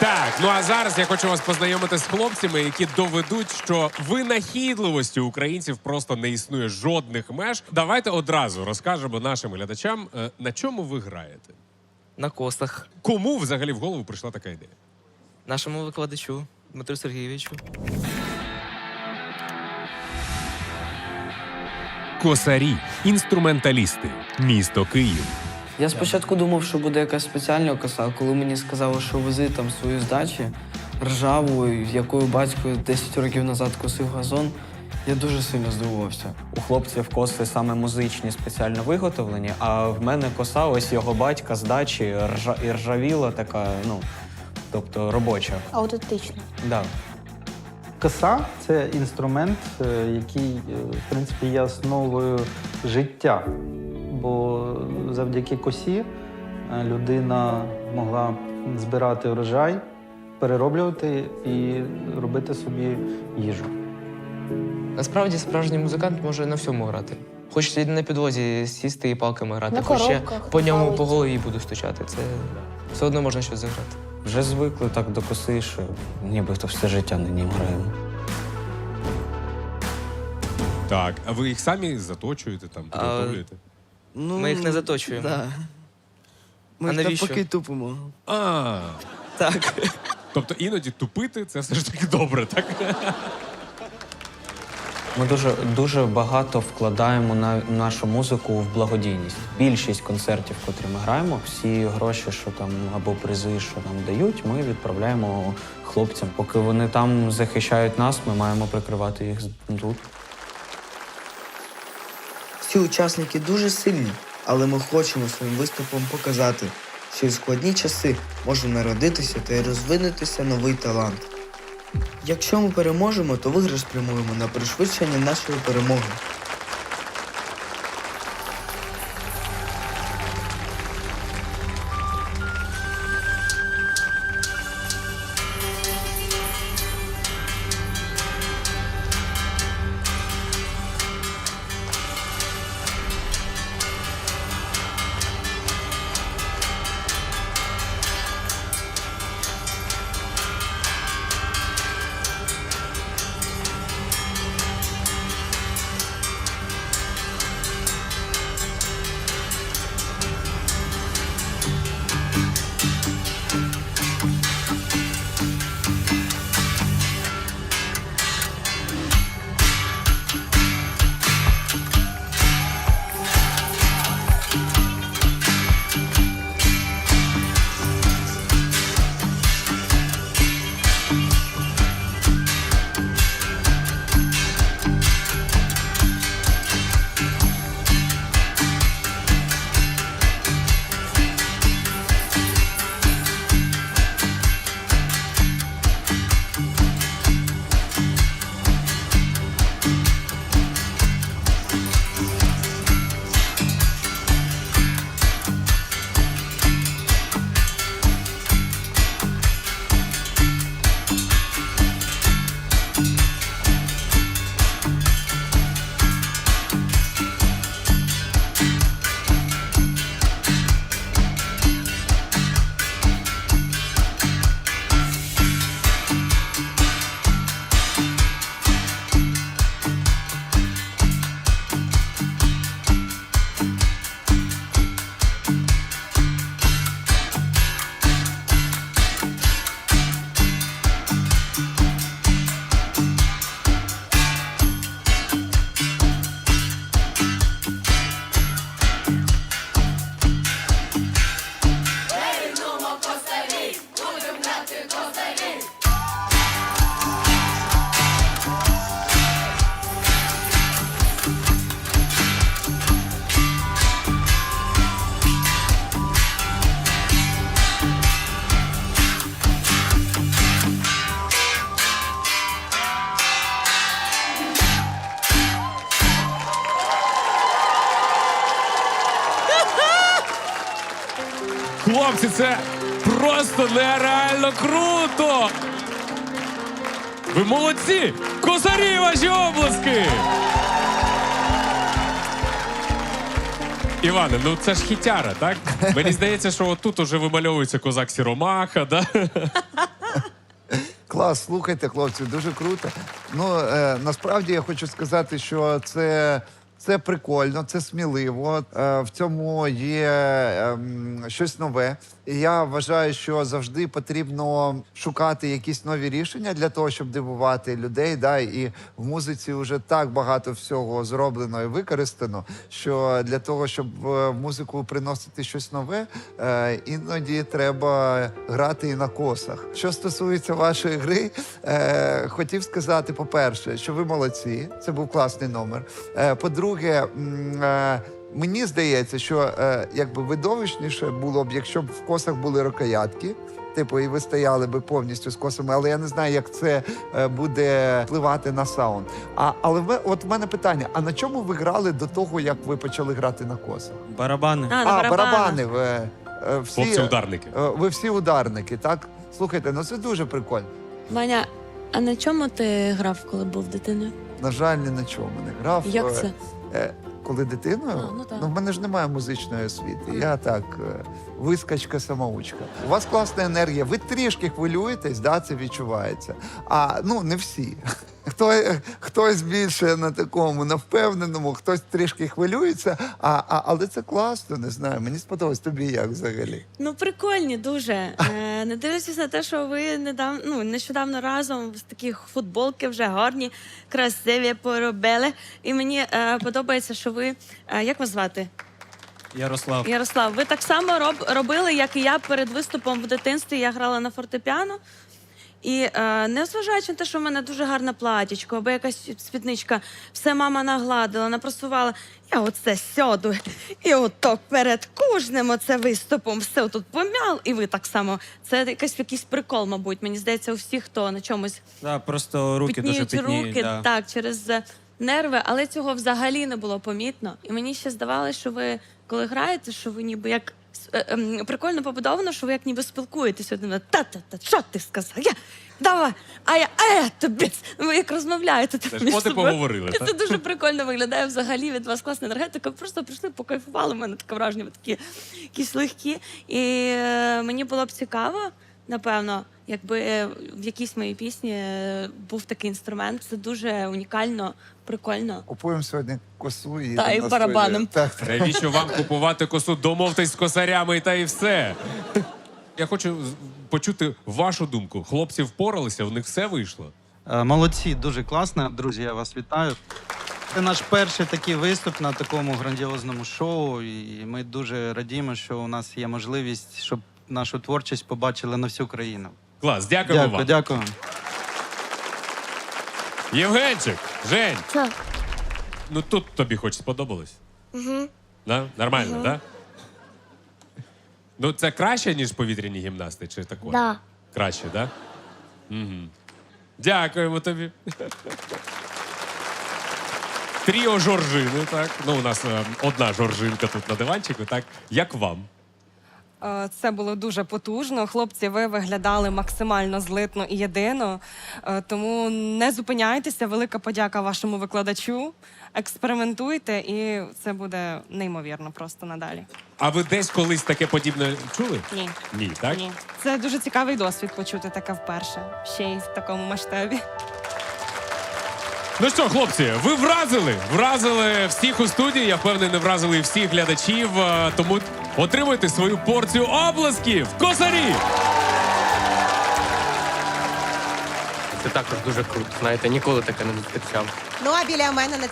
Так, ну а зараз я хочу вас познайомити з хлопцями, які доведуть, що винахідливості українців просто не існує жодних меж. Давайте одразу розкажемо нашим глядачам, е, на чому ви граєте. На костах. Кому взагалі в голову прийшла така ідея? Нашому викладачу Дмитру Сергійовичу. Косарі, інструменталісти, місто Київ. Я спочатку думав, що буде якась спеціальна коса, а коли мені сказали, що вези там свою здачі ржаву, якою батько 10 років назад косив газон, я дуже сильно здивувався. У хлопців коси саме музичні, спеціально виготовлені, а в мене коса, ось його батька з дачі ржа, і ржавіла така, ну, тобто робоча. Аутентично. Да. Коса це інструмент, е, який, е, в принципі, є основою життя. Бо завдяки косі е, людина могла збирати урожай, перероблювати і робити собі їжу. Насправді справжній музикант може на всьому грати. Хочеться на підлозі сісти і палками грати, На хоч я по ньому по голові буду стучати. Це все одно можна щось заграти. Вже звикли так до коси, що нібито все життя на ній граємо. Так, а ви їх самі заточуєте там, А, підготовлюєте? Ну, Ми їх не заточуємо. Да. Ми А їх навіщо? навпаки тупимо. А, Так. тобто іноді тупити це все ж таки добре, так? Ми дуже, дуже багато вкладаємо на нашу музику в благодійність. Більшість концертів, котрі ми граємо, всі гроші, що там або призи, що нам дають, ми відправляємо хлопцям. Поки вони там захищають нас, ми маємо прикривати їх тут. Всі учасники дуже сильні, але ми хочемо своїм виступом показати, що в складні часи може народитися та й розвинутися новий талант. Якщо ми переможемо, то виграш спрямуємо на пришвидшення нашої перемоги. Хлопці, це просто нереально круто! Ви молодці! Косарі ваші обласки! Іване, ну це ж хітяра, так? Мені здається, що отут уже вимальовується козак Сіромаха, да? Клас, слухайте, хлопці, дуже круто. Ну е, насправді я хочу сказати, що це. Це прикольно, це сміливо. Е, в цьому є ем, щось нове. І я вважаю, що завжди потрібно шукати якісь нові рішення для того, щоб дивувати людей. Да? І в музиці вже так багато всього зроблено і використано, що для того, щоб в музику приносити щось нове, е, іноді треба грати і на косах. Що стосується вашої гри, е, хотів сказати, по-перше, що ви молодці. Це був класний номер. Е, по-друге, Мені здається, що е, якби видовищніше було б, якщо б в косах були рукоятки. Типу, і ви стояли би повністю з косами, але я не знаю, як це е, буде впливати на саунд. А але ви, от в мене питання: а на чому ви грали до того, як ви почали грати на косах? Барабани. А, на а, барабани. Ви, е, всі, Хлопці-ударники. е, ви всі ударники, так? Слухайте, ну це дуже прикольно. Ваня, а на чому ти грав, коли був дитиною? На жаль, ні на чому не грав. Як Е, це? Е, коли дитиною, А, ну так. в мене ж немає музичної освіти. Я так, вискачка вискочка самоучка. У вас класна енергія. Ви трішки хвилюєтесь, да, це відчувається. А ну не всі. Хто, хтось більше на такому, на впевненому, хтось трішки хвилюється, а, а, але це класно, не знаю. Мені сподобалось тобі як взагалі. Ну, прикольні дуже. Е, не дивлячись на те, що ви недавно, ну, нещодавно разом з таких футболки вже гарні, красиві поробили. І мені е, подобається, що ви. Е, як вас звати? Ярослав. Ярослав, ви так само роб, робили, як і я перед виступом в дитинстві. Я грала на фортепіано. І е, незважаючи на те, що в мене дуже гарне платічко, або якась спідничка, все мама нагладила, напрасувала. Я оце сяду і отак перед кожним оце виступом все тут помял, і ви так само. Це якийсь якийсь прикол, мабуть. Мені здається, у всіх, хто на чомусь Да, просто руки дуже Пітніють пітніють. руки, да. так, через е, нерви, але цього взагалі не було помітно. І мені ще здавалося, що ви, коли граєте, що ви ніби як прикольно побудовано, що ви як ніби спілкуєтесь один. Та-та-та, що ти сказав? Я давай, а я, а я тобі. Ви як розмовляєте так Теж між собою. поговорили? Це дуже прикольно виглядає взагалі від вас класна енергетика. Ви Просто прийшли, покайфували. У мене таке враження, ви такі якісь легкі. І е, мені було б цікаво, напевно, якби е, в якійсь моїй пісні е, був такий інструмент. Це дуже унікально, прикольно. Купуємо сьогодні косу і Та, і на барабаном. Так, так. Навіщо вам купувати косу? Домовтесь з косарями та і все. Я хочу почути вашу думку. Хлопці впоралися, в них все вийшло. Е, Молодці, дуже класно. Друзі, я вас вітаю. Це наш перший такий виступ на такому грандіозному шоу. І ми дуже радіємо, що у нас є можливість, щоб нашу творчість побачили на всю країну. Клас, дякуємо Дякую, вам. дякую. Євгенчик, Жень, Що? ну тут тобі хоч сподобалось? Угу. Да? Нормально, так? Да? Ну, це краще, ніж повітряні гімнасти, чи такое? Да. Краще, так? Да? Угу. Дякуємо тобі. Тріо Жоржини, так. Ну, у нас е, одна жоржинка тут на диванчику, так. Як вам? Е, Це було дуже потужно. Хлопці, ви виглядали максимально злитно і єдино. Е, Тому не зупиняйтеся. Велика подяка вашому викладачу. Експериментуйте, і це буде неймовірно просто надалі. А ви десь колись таке подібне чули? Ні. Ні, так? Ні. Це дуже цікавий досвід почути таке вперше. Ще й в такому масштабі. Ну що, хлопці, ви вразили? Вразили всіх у студії. Я впевнений, вразили і всіх глядачів. Е, Тому отримуйте свою порцію обласків. Косарі! Це також дуже круто. Знаєте, ніколи таке не зустрічав. Ну а біля мене на